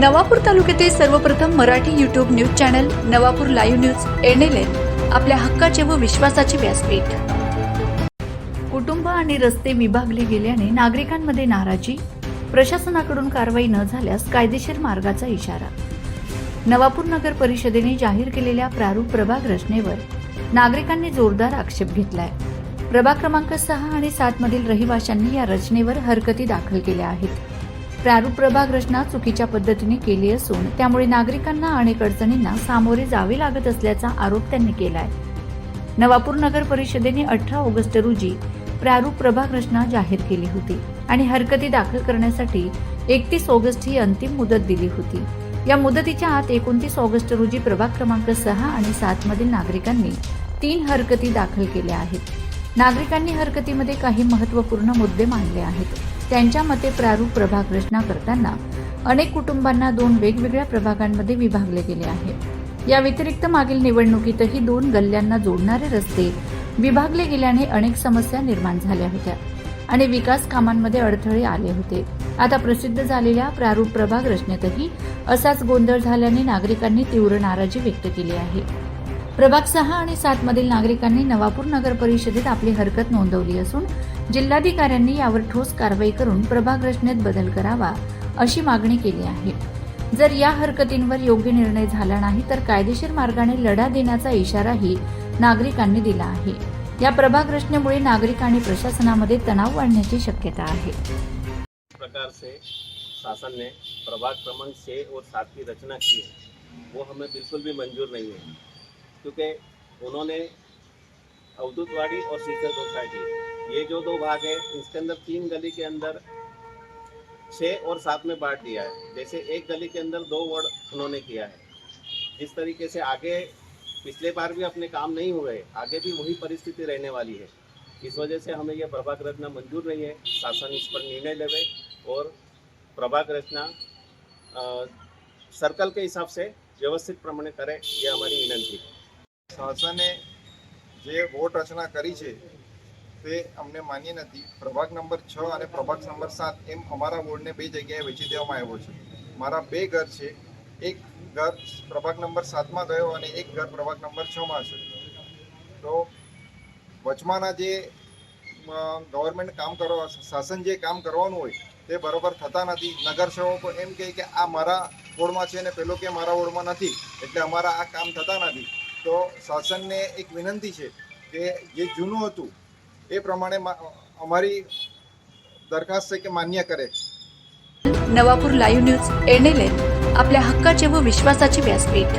नवापूर तालुक्यातील सर्वप्रथम Marathi YouTube news channel Navapur live news NLN आपल्या हक्काचे व विश्वासाचे व्यासपीठ. कुटुंब आणि रस्ते विभागले गेल्याने नागरिकांमध्ये नाराजी प्रशासनाकडून कारवाई न झाल्यास कायदेशीर मार्गाचा इशारा. नवापूर नगर परिषदेने जाहीर केलेल्या प्रारूप प्रभाग रचनेवर नागरिकांनी जोरदार आक्षेप घेतलाय. प्रभाग क्रमांक सहा आणि सात मधील रहिवाशांनी या रचनेवर हरकती दाखल केल्या आहेत. प्रारूप प्रभाग रचना चुकीच्या पद्धतीने केली असून त्यामुळे नागरिकांना अनेक अडचणींना सामोरे जावे लागत असल्याचा आरोप त्यांनी केलाय. नवापूर नगर परिषदेने अठरा ऑगस्ट रोजी प्रारूप प्रभाग रचना जाहीर केली होती आणि हरकती दाखल करण्यासाठी एकतीस ऑगस्ट ही अंतिम मुदत दिली होती. या मुदतीच्या आत एकोणतीस ऑगस्ट रोजी प्रभाग क्रमांक सहा आणि सात मधील नागरिकांनी तीन हरकती दाखल केल्या आहेत. नागरिकांनी हरकतीमध्ये काही महत्त्वपूर्ण मुद्दे मांडले आहेत. त्यांच्या मते प्रारूप प्रभाग रचना करताना अनेक कुटुंबांना दोन वेगवेगळ्या प्रभागांमध्ये विभागले गेले आहे. या व्यतिरिक्त मागील निवडणुकीतही दोन गल्ल्यांना जोडणारे रस्ते विभागले गेल्याने अनेक समस्या निर्माण झाल्या होत्या आणि विकास कामांमध्ये अडथळे आले होते. आता प्रसिद्ध झालेल्या प्रारूप प्रभाग रचनेतही असाच गोंधळ झाल्याने नागरिकांनी तीव्र नाराजी व्यक्त केली आहे. प्रभाग सहा आणि सात मधील नागरिकांनी नवापूर नगर परिषदेत आपली हरकत नोंदवली असून जिल्हाधिकाऱ्यांनी यावर ठोस कारवाई करून प्रभाग रचनेत बदल करावा अशी मागणी केली आहे. जर या हरकतींवर योग्य निर्णय झाला नाही तर कायदेशीर मार्गाने लढा देण्याचा इशाराही नागरिकांनी दिला आहे. या प्रभाग रचनेमुळे नागरिक आणि प्रशासनामध्ये तणाव वाढण्याची शक्यता आहे. प्रकार से शासन ने प्रभाग क्रमांक छः और सात की रचना की है. वो हमें बिल्कुल भी मंजूर नहीं है. क्योंकि उन्होंने अवधूतवाड़ी और सीकर सोसाइटी ये जो दो भाग है इसके अंदर तीन गली के अंदर छः और सात में बांट दिया है जैसे एक गली के अंदर दो वार्ड उन्होंने किया है जिस तरीके से आगे पिछले बार भी अपने काम नहीं हुए आगे भी वही परिस्थिति रहने वाली है इस वजह से हमें यह प्रभाग रचना मंजूर नहीं है शासन इस पर निर्णय लेवे और प्रभाग रचना अ, सर्कल के हिसाब से व्यवस्थित પ્રમાણે કરે એ અમારી વિનંતી શાસને જે વોટ રચના કરી છે તે અમને માન્ય નથી. પ્રભાગ નંબર છ અને પ્રભાગ નંબર સાત એમ અમારા વોર્ડને બે જગ્યાએ વેચી દેવામાં આવ્યો છે. મારા બે ઘર છે. એક ઘર પ્રભાગ નંબર સાતમાં ગયો અને એક ઘર પ્રભાગ નંબર છમાં છે. તો વચમાંના જે ગવર્મેન્ટ કામ કરવા શાસન જે કામ કરવાનું હોય તે બરોબર થતા નથી. નગરસેવકો એમ કહે કે આ મારા વોર્ડમાં છે ને પેલો કે મારા વોર્ડમાં નથી. એટલે અમારા આ કામ થતા નથી. તો શાસનને એક વિનંતી છે કે જે જૂનું હતું એ પ્રમાણે મા- અમારી દરખાસ્ત છે કે માન્ય કરે नवापूर लाईव्ह न्यूज एनएलएन आपल्या हक्काचे व विश्वासाचे व्यासपीठ